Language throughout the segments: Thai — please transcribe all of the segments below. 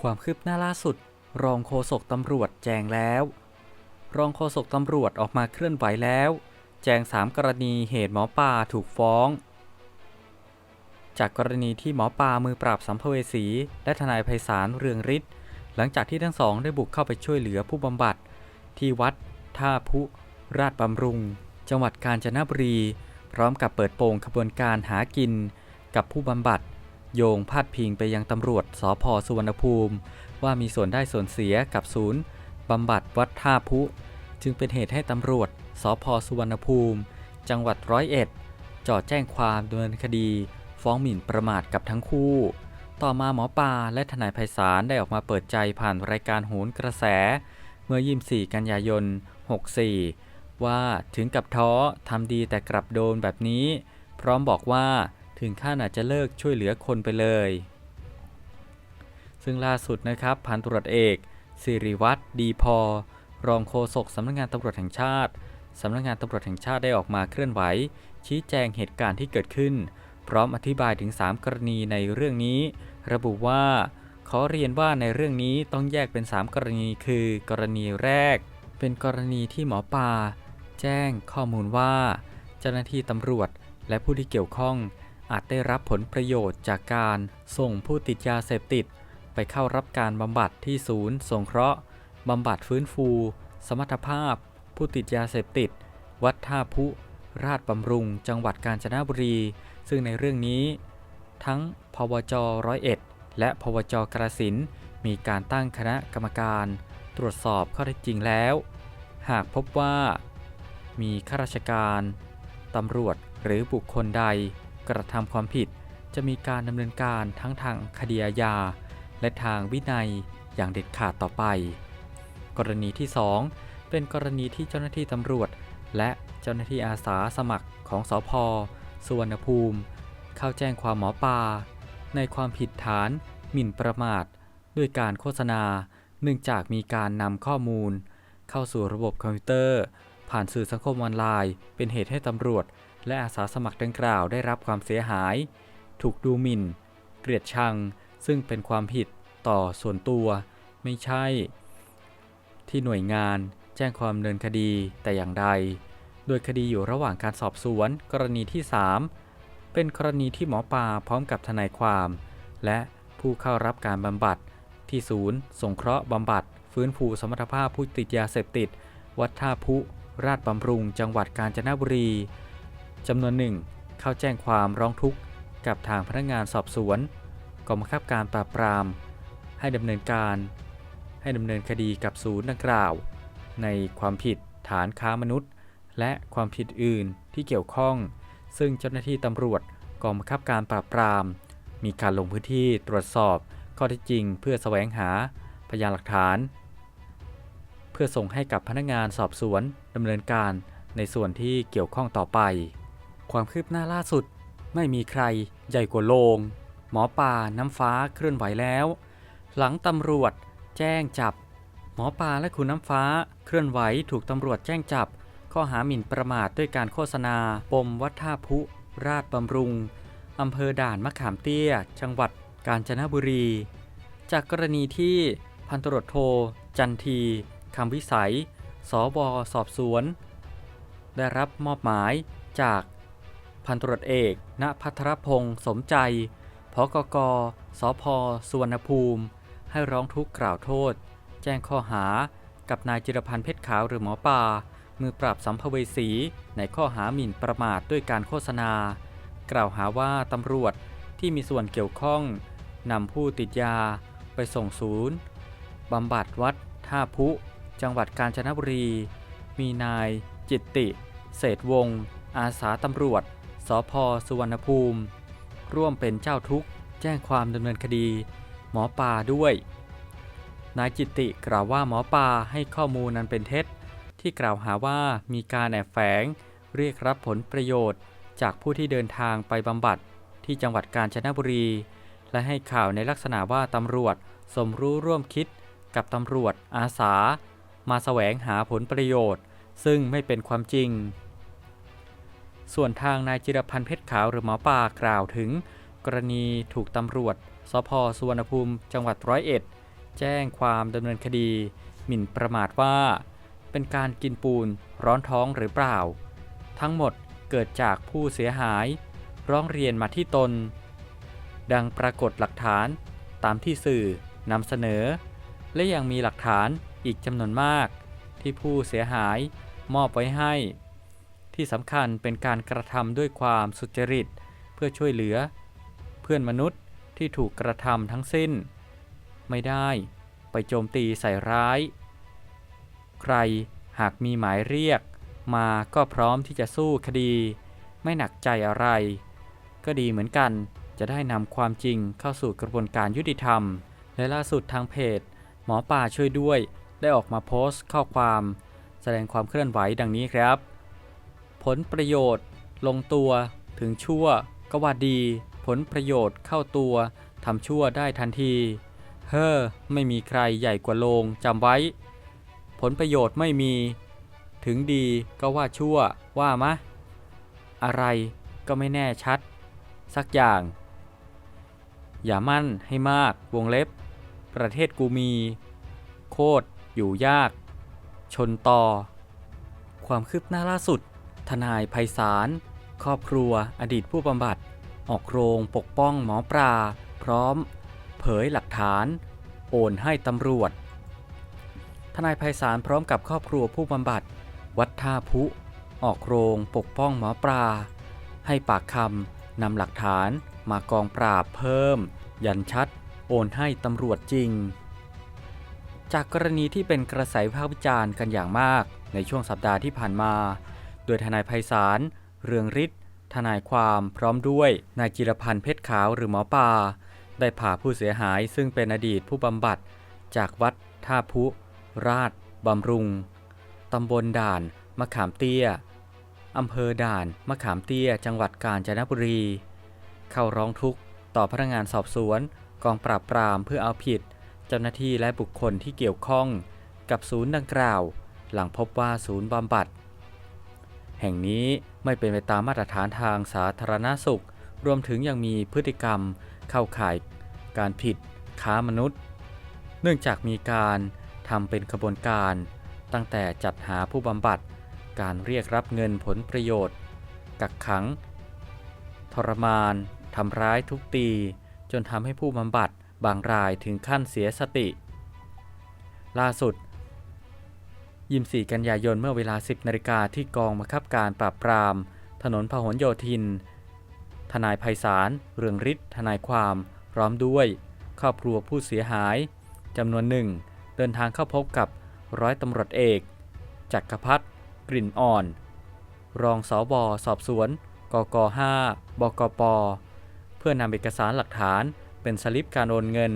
ความคืบหน้าล่าสุด รองโฆษกตำรวจแจงแล้ว รองโฆษกตำรวจออกมาเคลื่อนไหวแล้ว แจงสามกรณีเหตุหมอปลาถูกฟ้อง จากกรณีที่หมอปลามือปราบสัมภเวสีและทนายไพศาลเรืองฤทธิ์หลังจากที่ทั้งสองได้บุกเข้าไปช่วยเหลือผู้บำบัด ที่วัด ท่าพุ ราชบำรุง จังหวัดกาญจนบุรี พร้อมกับเปิดโปงขบวนการหากิน กับผู้บำบัด โยงพาดพิงไปยังตำรวจสพสุวรรณภูมิ ว่ามีส่วนได้ส่วนเสียกับศูนย์บำบัดวัดท่าพุ จึงเป็นเหตุให้ตำรวจสพสุวรรณภูมิ จังหวัดร้อยเอ็ดจอดแจ้งความดำเนินคดี ฟ้องหมิ่นประมาทกับทั้งคู่ ต่อมาหมอปลาและทนายไพศาลได้ออกมาเปิดใจผ่านรายการโหนกระแส เมื่อ 24 กันยายน 64 ว่าถึงกับท้อทำดีแต่กลับโดนแบบนี้ พร้อมบอกว่า ถึงขั้นอาจจะเลิกช่วยเหลือคนไปเลย ซึ่งล่าสุดนะครับพันตรวจเอกสิริวัตรดีพอ รองโฆษกสำนักงานตำรวจแห่งชาติสำนักงานตำรวจแห่งชาติได้ออกมาเคลื่อนไหว ชี้แจงเหตุการณ์ที่เกิดขึ้น พร้อมอธิบายถึง 3 กรณีในเรื่องนี้ ระบุว่าขอเรียนว่าในเรื่องนี้ต้องแยกเป็น 3 กรณีคือ กรณีแรก เป็นกรณีที่หมอปลาแจ้งข้อมูลว่า เจ้าหน้าที่ตำรวจและผู้ที่เกี่ยวข้อง อาจได้รับผลประโยชน์จากการส่งผู้ติดยาเสพติด ไปเข้ารับการบำบัดที่ศูนย์สงเคราะห์บำบัดฟื้นฟู สมรรถภาพ ผู้ติดยาเสพติด วัดท่าพุ ราชบำรุง จังหวัดกาญจนบุรี ซึ่งในเรื่องนี้ ทั้งพวจร้อยเอ็ดและพวจกระสินมีการตั้งคณะกรรมการ ตรวจสอบข้อเท็จจริงแล้ว หากพบว่า มีข้าราชการตำรวจหรือบุคคลใด กระทำความผิด จะมีการดำเนินการทั้งทางคดีอาญา และทางวินัยอย่างเด็ดขาดต่อไป กรณีที่ 2 เป็นกรณีที่เจ้าหน้าที่ตำรวจ และเจ้าหน้าที่อาสาสมัครของสอพสุวรรณภูมิ เข้าแจ้งความหมอปลาในความผิดฐาน หมิ่นประมาท ด้วยการโฆษณา เนื่องจากมีการนำข้อมูล เข้าสู่ระบบคอมพิวเตอร์ ผ่านสื่อสังคมออนไลน์ เป็นเหตุให้ตำรวจ และอาสาสมัครดังกล่าวได้รับความเสียหาย ถูกดูหมิ่น เกลียดชัง ซึ่งเป็นความผิดต่อส่วนตัว ไม่ใช่ ที่หน่วยงานแจ้งความดำเนินคดีแต่อย่างใด โดยคดีอยู่ระหว่างการสอบสวน กรณีที่ 3 เป็นกรณีที่หมอปลาพร้อมกับทนายความ และผู้เข้ารับการบำบัดที่ศูนย์ สงเคราะห์บำบัด ฟื้นฟูสมรรถภาพผู้ติดยาเสพติด วัดท่าพุ ราชบำรุงจังหวัดกาญจนบุรีจำนวนหนึ่งเข้าแจ้งความร้องทุกข์กับทางพนักงานสอบสวนกองบังคับการปราบปราม ให้ดำเนินการ ให้ดำเนินคดีกับศูนย์ดังกล่าว ในความผิดฐานค้ามนุษย์ และความผิดอื่นที่เกี่ยวข้อง ซึ่งเจ้าหน้าที่ตำรวจกองบังคับการปราบปราม มีการลงพื้นที่ตรวจสอบข้อเท็จจริงเพื่อแสวงหาพยานหลักฐาน พื่อส่งให้กับพนักงานสอบสวนดำเนินการในส่วนที่เกี่ยวข้องต่อไป ความคืบหน้าล่าสุด ไม่มีใครใหญ่กว่าโลง หมอป่าน้ำฟ้าเคลื่อนไหวแล้ว หลังตำรวจแจ้งจับ หมอปลาและคุณน้ำฟ้าเคลื่อนไหวถูกตำรวจแจ้งจับ ข้อหาหมิ่นประมาทด้วยการโฆษณา ปมวัดท่าพุราชบำรุงอำเภอด่านมะขามเตี้ย จังหวัดกาญจนบุรี จากกรณีที่พันตรวจโท จันที คำวิสัยสวสอบสวน ได้รับมอบหมายจากพันตรวจเอกณพัทรพงศ์สมใจพกกสพสุวรรณภูมิ ให้ร้องทุกข์กล่าวโทษ แจ้งข้อหากับนายจิรพันธ์เพชรขาวหรือหมอป่ามือปราบสัมภเวสีในข้อหาหมิ่นประมาทด้วยการโฆษณา กล่าวหาว่าตำรวจที่มีส่วนเกี่ยวข้องนำผู้ติดยาไปส่งศูนย์บำบัดวัดท่าพุ จังหวัดกาญจนบุรี มีนาย จิตติ เศษวงศ์อาสาตำรวจ สพสุวรรณภูมิ ร่วมเป็นเจ้าทุกข์ แจ้งความดำเนินคดี หมอปลาด้วย นายจิตติกล่าวว่าหมอปลาให้ข้อมูลนั้นเป็นเท็จ ที่กล่าวหาว่ามีการแอบแฝง เรียกรับผลประโยชน์ จากผู้ที่เดินทางไปบำบัดที่จังหวัดกาญจนบุรี และให้ข่าวในลักษณะว่าตำรวจสมรู้ร่วมคิดกับตำรวจอาสา มาแสวงหาผลประโยชน์ ซึ่งไม่เป็นความจริง ส่วนทางนายจิรพันธ์เพชรขาวหรือหมอป่ากล่าวถึง กรณีถูกตำรวจสพสุวรรณภูมิจังหวัดร้อยเอ็ด แจ้งความดำเนินคดี หมิ่นประมาทว่า เป็นการกินปูนร้อนท้องหรือเปล่า ทั้งหมดเกิดจากผู้เสียหาย ร้องเรียนมาที่ตน ดังปรากฏหลักฐานตามที่สื่อนำเสนอ และยังมีหลักฐาน อีกจำนวนมาก ที่ผู้เสียหายมอบไว้ให้ ที่สำคัญเป็นการกระทำด้วยความสุจริต เพื่อช่วยเหลือ เพื่อนมนุษย์ที่ถูกกระทำทั้งสิ้น ไม่ได้ไปโจมตีใส่ร้าย ใครหากมีหมายเรียก มาก็พร้อมที่จะสู้คดี ไม่หนักใจอะไร ก็ดีเหมือนกันจะได้นำความจริงเข้าสู่กระบวนการยุติธรรม และล่าสุดทางเพจ หมอป่าช่วยด้วย ได้ออกมาโพสต์ข้อความแสดงความเคลื่อนไหวดังนี้ครับ ผลประโยชน์ ลงตัวถึงชั่ว ก็ว่าดี ผลประโยชน์เข้าตัวทำชั่วได้ทันที เฮ้อไม่มีใครใหญ่กว่าโลงจำไว้ ผลประโยชน์ไม่มี ถึงดีก็ว่าชั่วว่ามะ อะไรก็ไม่แน่ชัด สักอย่าง อย่ามั่นให้มากวงเล็บ ประเทศกูมี โคตร อยู่ยาก ชนต่อ ความคืบหน้าล่าสุด ทนายไพศาล ครอบครัวอดีตผู้บำบัด ออกโรงปกป้องหมอปลาพร้อม เผยหลักฐาน โอนให้ตำรวจ ทนายไพศาลพร้อมกับครอบครัวผู้บำบัด วัดท่าพุ ออกโรงปกป้องหมอปลาให้ปากคำนำหลักฐานมากองปราบเพิ่ม ยันชัด โอนให้ตำรวจจริง จากกรณีที่เป็นกระแสวิพากษ์วิจารณ์กันอย่างมากในช่วงสัปดาห์ที่ผ่านมา โดยทนายไพศาล เรืองฤทธิ์ ทนายความพร้อมด้วยนายจิรพันธ์เพชรขาวหรือหมอปลาได้พาผู้เสียหายซึ่งเป็นอดีตผู้บำบัด จากวัดท่าพุ ราชบำรุง ตำบลด่าน มะขามเตี้ย อำเภอด่าน มะขามเตี้ย จังหวัดกาญจนบุรี เข้าร้องทุกข์ต่อพนักงานสอบสวน กองปราบปรามเพื่อเอาผิด เจ้าหน้าที่และบุคคลที่เกี่ยวข้องกับศูนย์ดังกล่าว หลังพบว่าศูนย์บำบัด แห่งนี้ไม่เป็นไปตามมาตรฐานทางสาธารณสุข รวมถึงยังมีพฤติกรรมเข้าข่ายการผิดค้ามนุษย์ เนื่องจากมีการทำเป็นขบวนการ ตั้งแต่จัดหาผู้บำบัด การเรียกรับเงินผลประโยชน์ กักขัง ทรมาน ทำร้ายทุกตี จนทำให้ผู้บำบัด บางรายถึงขั้นเสียสติ ล่าสุด 24 กันยายนเมื่อเวลา 10นาฬิกาที่กองบังคับการปราบปราม ถนนพหลโยธิน ทนายไพศาล เรืองฤทธิ์ทนายความพร้อมด้วย ครอบครัวผู้เสียหายจำนวนหนึ่ง เดินทางเข้าพบกับร้อยตำรวจเอกจักรพัฒน์กลิ่นอ่อน รองสอบอสอบสวน กก 5 บกป เพื่อนำเอกสารหลักฐาน เป็นสลิปการโอนเงิน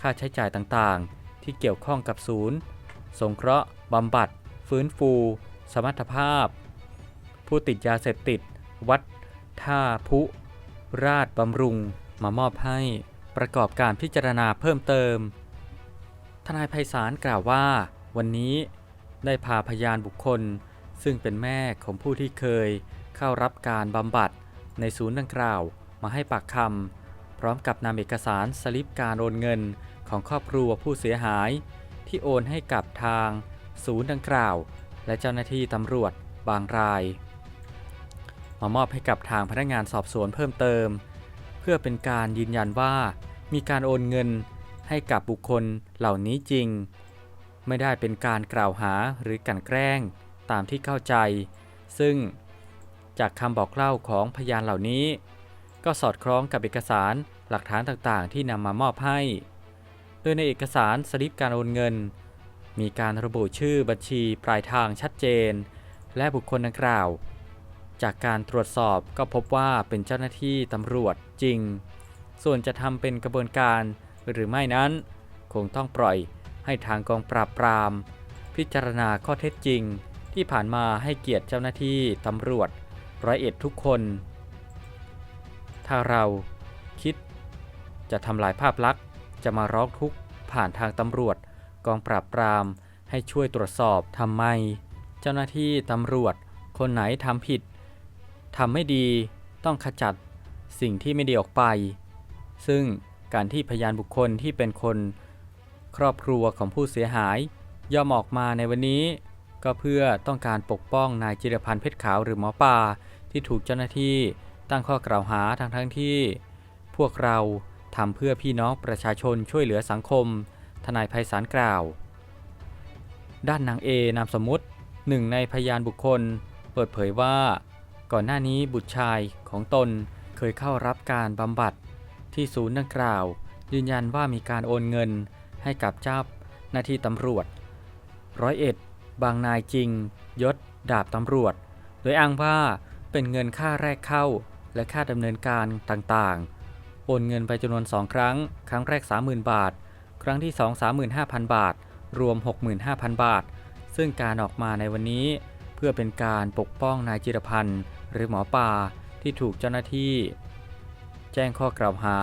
ค่าใช้จ่ายต่างๆ ที่เกี่ยวข้องกับศูนย์ สงเคราะห์บำบัด ฟื้นฟู สมรรถภาพ ผู้ติดยาเสพติด วัด ท่าพุ ราชบำรุง มามอบให้ประกอบการพิจารณาเพิ่มเติม ทนายไพศาลกล่าวว่า วันนี้ได้พาพยานบุคคล ซึ่งเป็นแม่ของผู้ที่เคยเข้ารับการบำบัดในศูนย์ดังกล่าวมาให้ปากคำ ร้อมกับนำเอกสารสลิปการโอนเงินของครอบครัวผู้เสียหาย ที่โอนให้กับทาง ศูนย์ดังกล่าว และเจ้าหน้าที่ตำรวจบางราย มามอบให้กับทางพนักงานสอบสวนเพิ่มเติม เพื่อเป็นการยืนยันว่ามีการโอนเงินให้กับบุคคลเหล่านี้จริง ไม่ได้เป็นการกล่าวหาหรือกันแกล้งตามที่เข้าใจ ซึ่งจากคำบอกเล่าของพยานเหล่านี้ ก็สอดคล้องกับเอกสาร หลักฐานต่างๆ ที่นำมามอบให้ โดยในเอกสารสลิปการโอนเงิน มีการระบุชื่อบัญชีปลายทางชัดเจน และบุคคลดังกล่าว จากการตรวจสอบก็พบว่าเป็นเจ้าหน้าที่ตำรวจจริง ส่วนจะทำเป็นกระบวนการหรือไม่นั้น คงต้องปล่อยให้ทางกองปราบปราม พิจารณาข้อเท็จจริง ที่ผ่านมาให้เกียรติเจ้าหน้าที่ตำรวจร้อยเอ็ดทุกคน ถ้าเรา จะทำลายภาพลักษณ์ จะมาร้องทุกข์ผ่านทางตำรวจ กองปราบปราม ให้ช่วยตรวจสอบทำไม เจ้าหน้าที่ตำรวจ คนไหนทำผิดทำไม่ดีต้องขจัดสิ่งที่ไม่ดีออกไป ซึ่งการที่พยานบุคคลที่เป็นคน ครอบครัวของผู้เสียหายย่อมออกมาในวันนี้ ก็เพื่อต้องการปกป้องนายจิรพันธ์เพชรขาวหรือหมอป่าที่ถูกเจ้าหน้าที่ตั้งข้อกล่าวหาทั้งทั้งที่ พวกเรา ทำเพื่อพี่น้องประชาชนช่วยเหลือสังคม ทนายไพศาลกล่าว ด้านนางเอนามสมมุติหนึ่งในพยานบุคคล เปิดเผยว่า ก่อนหน้านี้บุตรชายของตนเคยเข้ารับการบำบัด ที่ศูนย์ดังกล่าว ยืนยันว่ามีการโอนเงินให้กับเจ้าหน้าที่ตำรวจร้อยเอ็ดบางนายจริง ยศ ดาบตำรวจ โดยอ้างว่าเป็นเงินค่าแรกเข้าและค่าดำเนินการต่างๆ โอนเงินไปจำนวน 2 ครั้ง ครั้งแรก 30,000 บาท ครั้งที่ 2 35,000 บาท รวม 65,000 บาท ซึ่งการออกมาในวันนี้ เพื่อเป็นการปกป้องนายจิรพันธ์หรือหมอป่าที่ถูกเจ้าหน้าที่ แจ้งข้อกล่าวหา